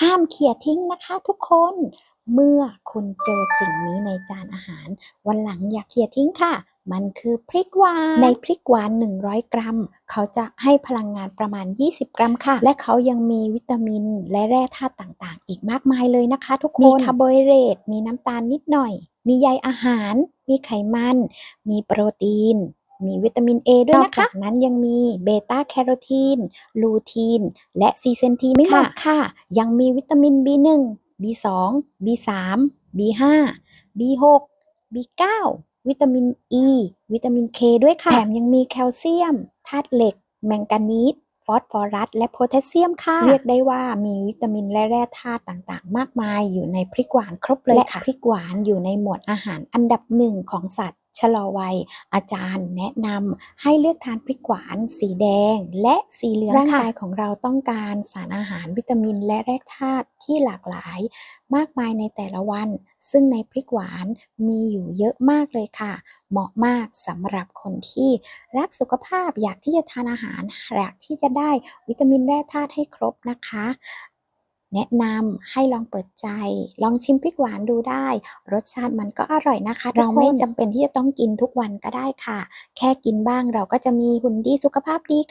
ห้ามเขี่ยทิ้งนะคะทุกคน เมื่อคุณเจอสิ่งนี้ในจานอาหาร วันหลังอย่าเขี่ยทิ้งค่ะ มันคือพริกหวาน ในพริกหวาน 100 กรัม เขาจะให้พลังงานประมาณ 20 กรัมค่ะ และเขายังมีวิตามินและแร่ธาตุต่างๆ อีกมากมายเลยนะคะ ทุกคน มีคาร์โบไฮเดรตมีน้ำตาลนิดหน่อย มีใยอาหาร มีไขมัน มีโปรตีน มีวิตามิน A ด้วยนะคะนอกจากนั้นยังมีเบต้าแคโรทีน ลูทีน และซีเซนทีนไม่หมดค่ะ ยังมีวิตามิน B1 B2 B3 B5 B6 B9 วิตามิน E วิตามิน K ด้วยค่ะ แถมยังมีแคลเซียม ธาตุเหล็ก แมงกานีสฟอสฟอรัส และโพแทสเซียมค่ะ เรียกได้ว่ามีวิตามินและแร่ธาตุต่างๆ มากมายอยู่ในพริกหวานครบเลยค่ะและพริกหวานอยู่ในหมวดอาหารอันดับหนึ่งของสัตว์ ชะลอวัย อาจารย์แนะนำให้เลือกทานพริกหวาน สีแดง และสีเหลืองร่างกายของเราต้องการสารอาหารวิตามินและแร่ธาตุที่หลากหลาย มากมายในแต่ละวัน ซึ่งในพริกหวานมีอยู่เยอะมากเลยค่ะ เหมาะมากสำหรับคนที่รักสุขภาพอยากที่จะทานอาหารอยากที่จะได้วิตามินแร่ธาตุให้ครบนะคะ แนะนำให้ลองเปิดใจ ลองชิมพริกหวานดูได้ รสชาติมันก็อร่อยนะคะ เราไม่จำเป็นที่จะต้องกินทุกวันก็ได้ค่ะ แค่กินบ้างเราก็จะมีหุ่นดีสุขภาพดีค่ะ